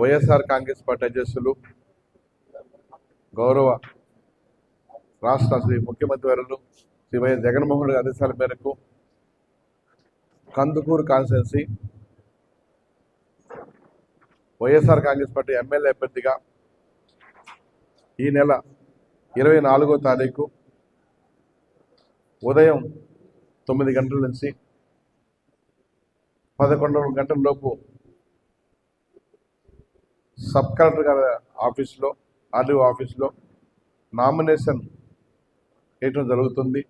YSR Congress party అధ్యక్షులు గౌరవ రాష్ట్ర శ్రీ ముఖ్యమంత్రి వర్యులు శ్రీ వైఎస్ జగన్మోహన్ రెడ్డి ఆదేశాల మేరకు Kandukur constituency YSR Congress party MLA అభ్యర్థిగా ఈ నెల ఇరవై నాలుగో తారీఖు ఉదయం తొమ్మిది గంటల నుంచి పదకొండు గంటల లోపు సబ్ కలెక్టర్ గారి ఆఫీస్లో ఆర్డీఓ ఆఫీస్లో నామినేషన్ వేయటం జరుగుతుంది.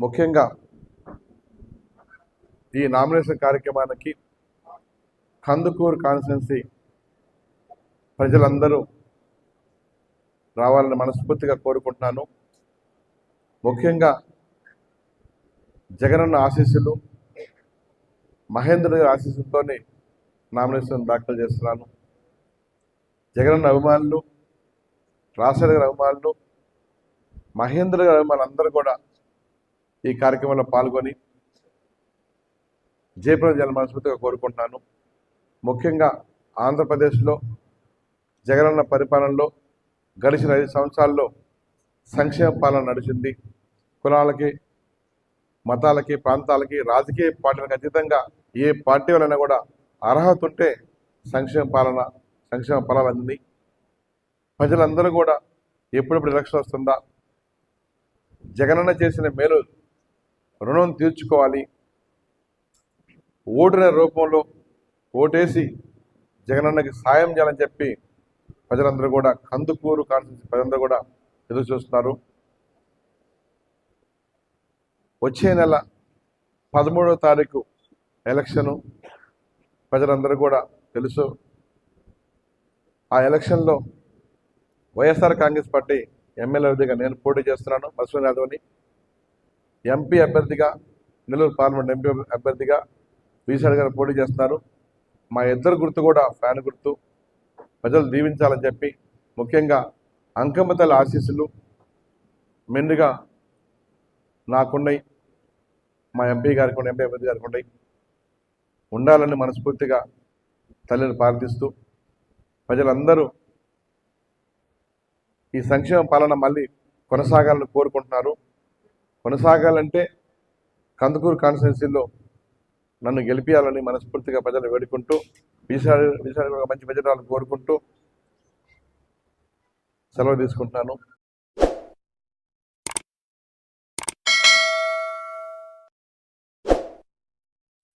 ముఖ్యంగా ఈ నామినేషన్ కార్యక్రమానికి కందుకూరు కాన్స్టిట్యున్సీ ప్రజలందరూ రావాలని మనస్ఫూర్తిగా కోరుకుంటున్నాను. ముఖ్యంగా జగనన్న ఆశీస్సులు మహేంద్ర గారి ఆశీస్సులతోనే నామినేషన్ దాఖలు చేస్తున్నాను. జగనన్న అభిమానులు రాష్ట్ర గారి అభిమానులు మహేంద్ర గారి అభిమానులు అందరూ కూడా ఈ కార్యక్రమంలో పాల్గొని జయప్రద జన మనస్ఫూర్తిగా కోరుకుంటున్నాను. ముఖ్యంగా ఆంధ్రప్రదేశ్లో జగనన్న పరిపాలనలో గడిచిన ఐదు సంవత్సరాల్లో సంక్షేమ పాలన నడిచింది. కులాలకి మతాలకి ప్రాంతాలకి రాజకీయ పార్టీలకు అతీతంగా ఏ పార్టీ వలన కూడా అర్హత ఉంటే సంక్షేమ పాలన సంక్షేమ ఫలాలు ప్రజలందరూ కూడా ఎప్పుడెప్పుడు ఎలక్షన్ వస్తుందా? జగనన్న చేసిన మేలు రుణం తీర్చుకోవాలి. ఓటున రూపంలో ఓటేసి జగనన్నకి సాయం చేయాలని చెప్పి ప్రజలందరూ కూడా కందుకూరు కాన్స్టిట్యూన్సీ ప్రజలందరూ కూడా ఎదురు చూస్తున్నారు. వచ్చే నెల పదమూడవ తారీఖు ఎలక్షను ప్రజలందరూ కూడా తెలుసు. ఆ ఎలక్షన్లో వైఎస్ఆర్ కాంగ్రెస్ పార్టీ ఎమ్మెల్యే అభ్యర్థిగా నేను పోటీ చేస్తున్నాను. మసూన్ యాదవ్ని ఎంపీ అభ్యర్థిగా నెల్లూరు పార్లమెంట్ ఎంపీ అభ్యర్థిగా వీసాడ్ గారు పోటీ చేస్తున్నారు. మా ఇద్దరు గుర్తు కూడా ఫ్యాన్ గుర్తు. ప్రజలు దీవించాలని చెప్పి ముఖ్యంగా అంకమతల ఆశీస్సులు మెండుగా నాకున్నాయి. మా ఎంపీ గారికి ఎంపీ అభ్యర్థి గారికి ఉండాలని మనస్ఫూర్తిగా తల్లిని ప్రార్థిస్తూ ప్రజలందరూ ఈ సంక్షేమ పాలన మళ్ళీ కొనసాగాలని కోరుకుంటున్నారు. కొనసాగాలంటే కందుకూరు కాన్స్టిట్యున్సీలో నన్ను గెలిపించాలని మనస్ఫూర్తిగా ప్రజలు వేడుకుంటూ విశాఖ విశాఖ మంచి ప్రజలు కోరుకుంటూ సెలవు తీసుకుంటున్నాను.